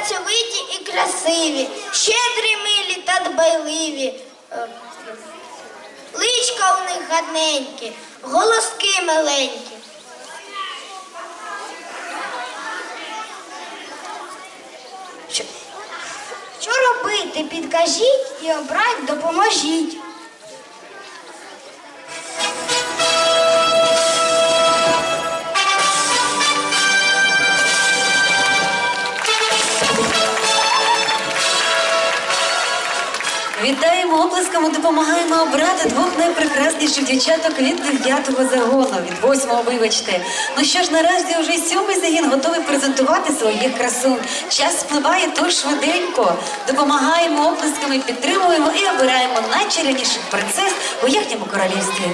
працьовиті і красиві, щедрі, милі та дбайливі. Личка у них гарненькі, голоски миленькі. Що робити? Підкажіть і обрать допоможіть. Вітаємо оплесками, допомагаємо обрати двох найпрекрасніших дівчаток від дев'ятого загону, від восьмого, вибачте. Ну що ж, наразі вже сьомий загін готовий презентувати своїх красун. Час спливає то швиденько. Допомагаємо оплесками, підтримуємо і обираємо найчарівніших принцес у їхньому королівстві.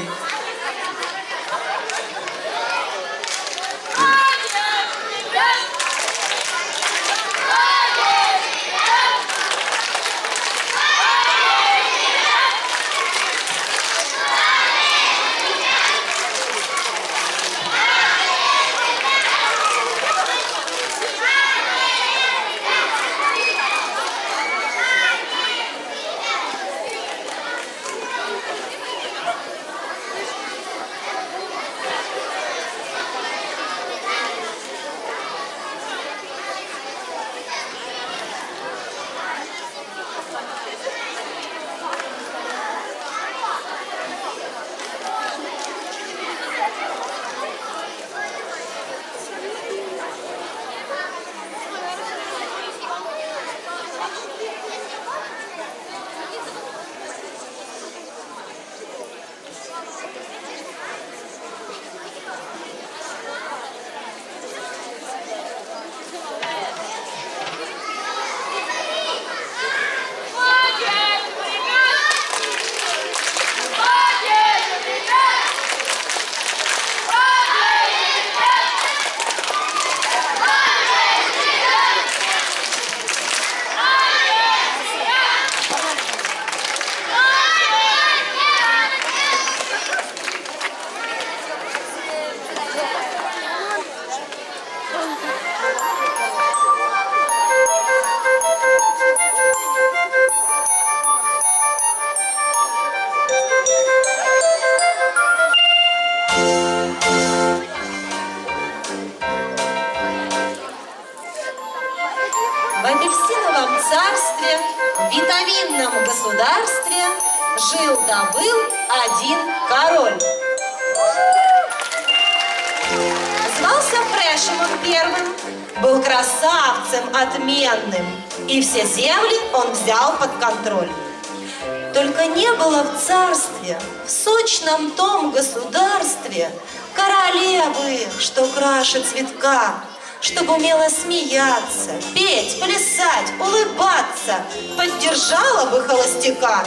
Царстве, в витаминном государстве жил-добыл один король. Звался Фрешем он первым, был красавцем отменным, и все земли он взял под контроль. Только не было в царстве, в сочном том государстве, королевы, что краше цветка, чтобы умела смеяться, петь, плясать, улыбаться, поддержала бы холостяка.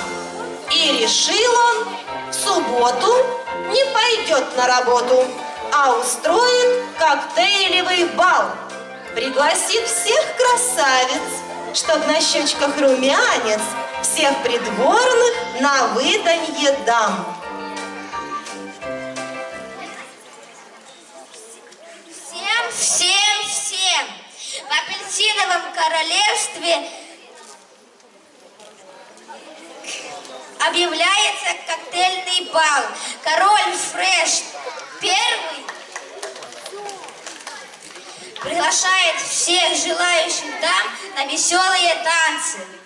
И решил он в субботу не пойдет на работу, а устроит коктейлевый бал. Пригласит всех красавиц, чтоб на щечках румянец, всех придворных на выданье дам. Королевстве объявляется коктейльный бал. Король Фреш первый приглашает всех желающих дам на веселые танцы.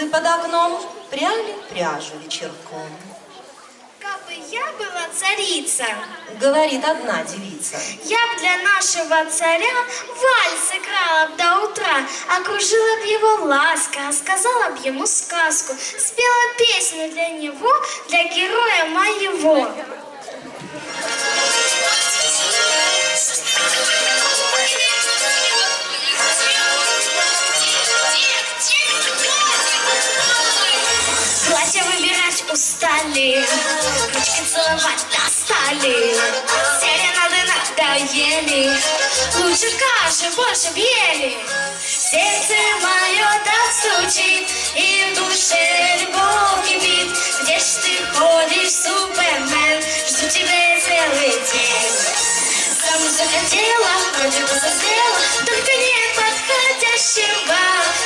Девицы под окном пряли пряжу вечерком. Кабы я была царица. Говорит одна девица. Я б для нашего царя вальс играла б до утра, окружила б его ласка, рассказала б ему сказку, спела песню для него, для героя моего. Платье устали, ручки целовать достали, серенады надоели, лучше каши больше ели. Сердце мое так стучит, и в душе любовь кипит. Где ж ты ходишь, Супермен, жду тебя целый день. Замуж захотела, вроде бы созрела, только нет подходящего.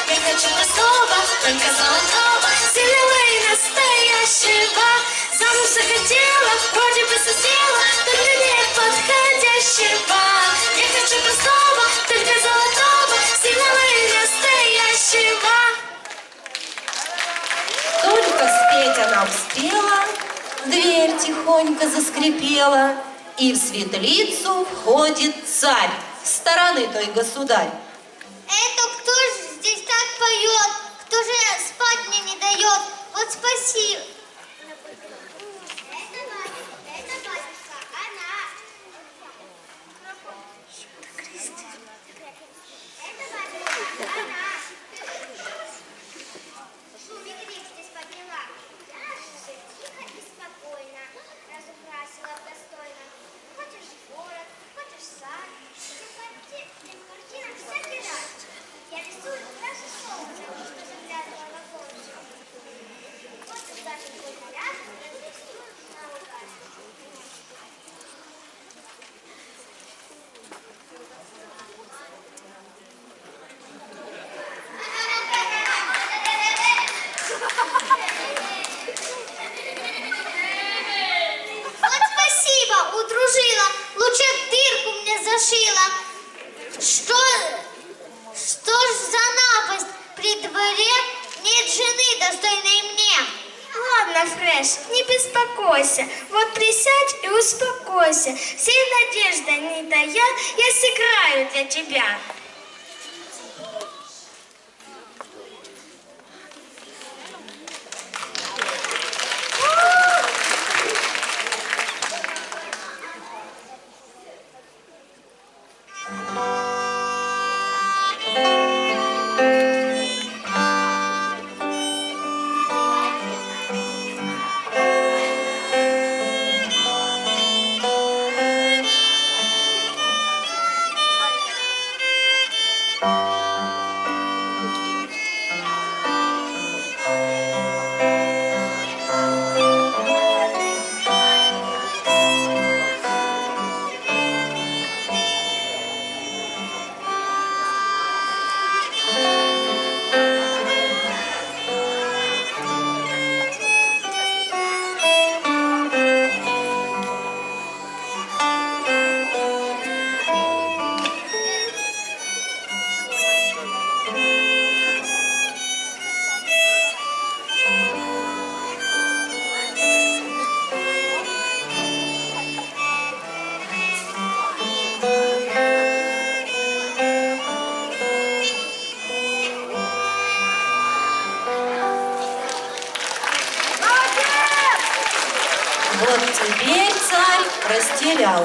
Я хочу простого, только золотого, сильного и настоящего. Замуж захотела, вроде бы созрела, только нет подходящего. Я хочу простого, только золотого, сильного и настоящего. Только спеть она успела, дверь тихонько заскрипела, и в светлицу входит царь, стороны той государь. Это кто же здесь так поет? Кто же спать мне не дает? Вот спасибо. Шумик рек здесь подняла. Я же тихо и спокойно разукрасила достойно. Хочешь город, хочешь сад, где картин, картинок всякий раз. Я рисую даже солнце, что заглядывало в окошко. Вот и даже твой наряд разрисую наугад. Вот спасибо, удружила. Лучше б дырку мне зашила. Что, что ж за напасть? При дворе нет жены, достойной мне. Ладно, Фреш, не беспокойся. Вот присядь и успокойся. Всей надежды не тая, я сыграю для тебя. Вот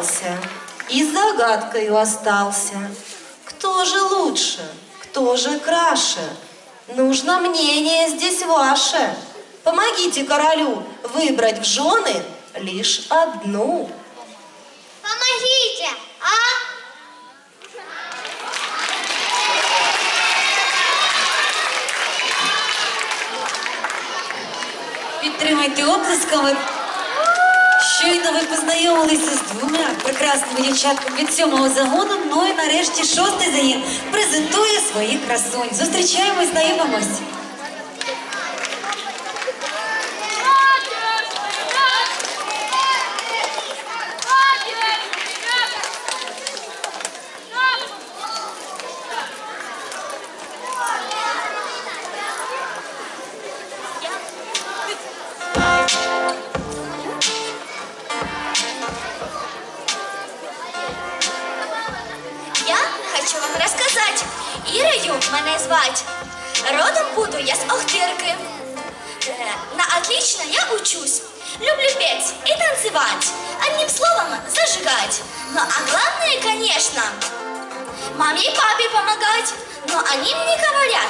растерялся и загадкою остался. Кто же лучше, кто же краше? Нужно мнение здесь ваше. Помогите королю выбрать в жены лишь одну. Помогите, а? Підтримайте оплесками. Щойно ви познайомилися з двома прекрасними дівчатками від сьомого загону. Ну і нарешті шостий загін презентує своїх красунь. Зустрічаємось, знайомимось. Я учусь. Люблю петь и танцевать. Одним словом, зажигать. Ну а главное, конечно, маме и папе помогать. Но они мне говорят,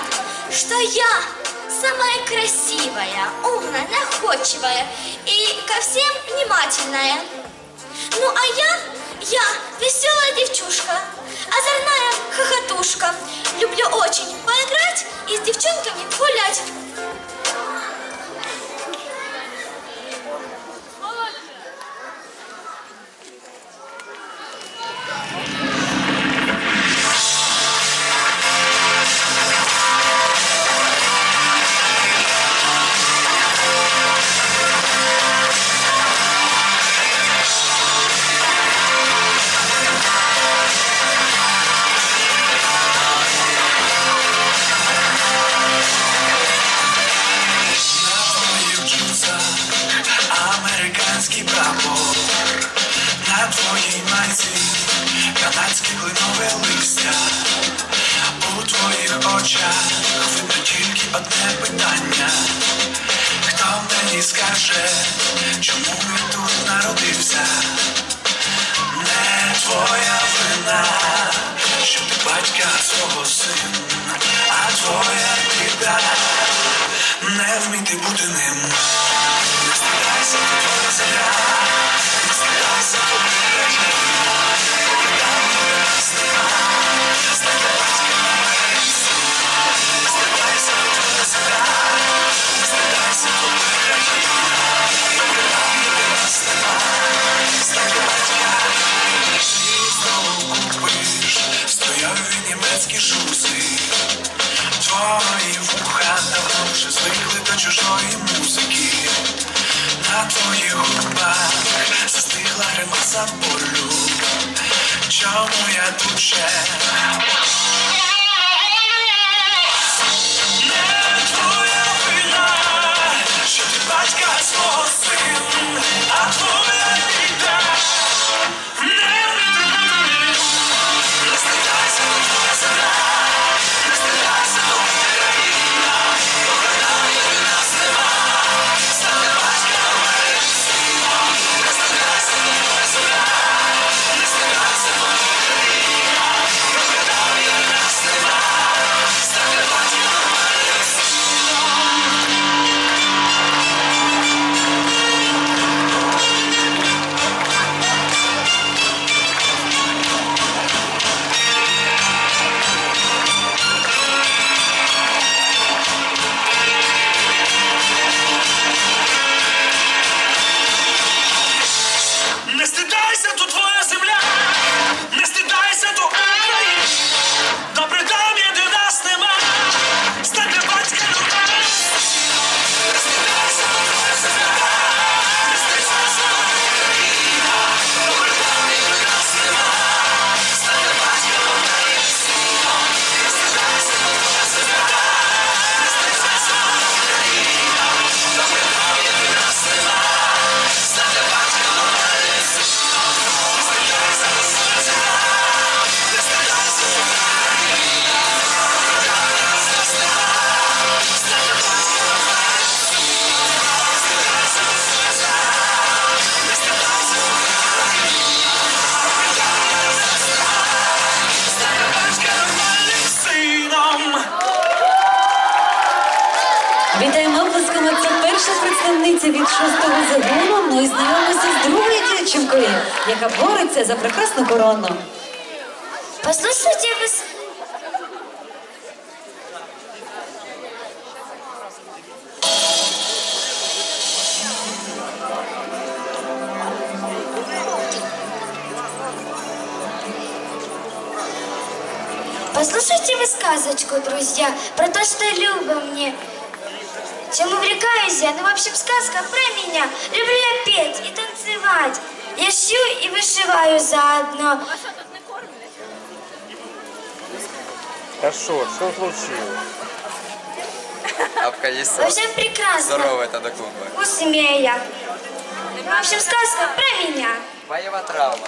что я самая красивая, умная, находчивая и ко всем внимательная. Ну а я, я веселая девчушка, озорная хохотушка. Люблю очень поиграть и с девчонками гулять. мені скаже, чому я тут народився? Не твоя вина, що ти батька свого сина, а твоя біда не вміти бути ним. Не стидайся, то твоя земля, Я дівчинкою, яка бореться за прекрасну корону. Послушайте с- Послушайте вы сказочку, друзья, про то, что Люба мне. Чем увлекаюсь я? Ну, в сказка про меня. Люблю я петь и танцевать. Я шью и вышиваю заодно. А что, что случилось? Апка есть В общем, прекрасно. Здорово, это до клуба. Змея. В общем, сказка про меня. Боевая травма.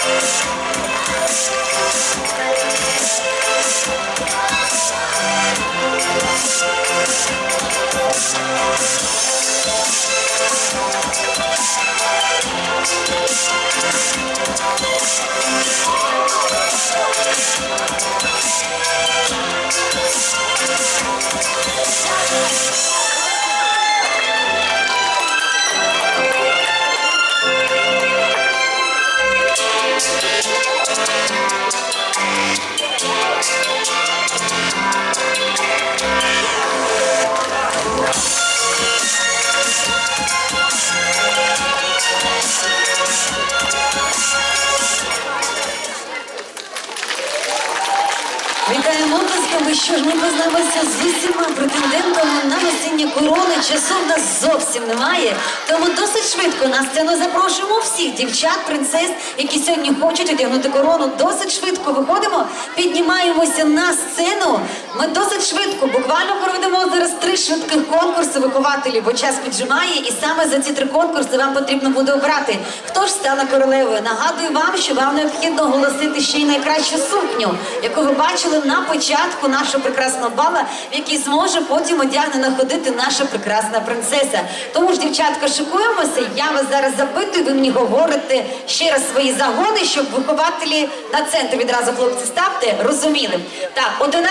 корони. Часу в нас зовсім немає, тому досить швидко на сцену запрошуємо всіх дівчат, принцес, які сьогодні хочуть одягнути корону. Досить швидко виходимо, піднімаємося на сцену. Ми досить швидко, буквально проведемо зараз три швидких конкурси вихователів, бо час піджимає, і саме за ці три конкурси вам потрібно буде обрати. Хто ж стане королевою? Нагадую вам, що вам необхідно оголосити ще й найкращу сукню, яку ви бачили на початку нашого прекрасного бала, в якій зможе потім одягнена ходити наша прекрасна принцеса. Тому ж, дівчатка, шикуємося. Я вас зараз запитую, ви мені говорите ще раз свої загони, щоб вихователі на центр відразу хлопці ставте, розуміли. Так, 11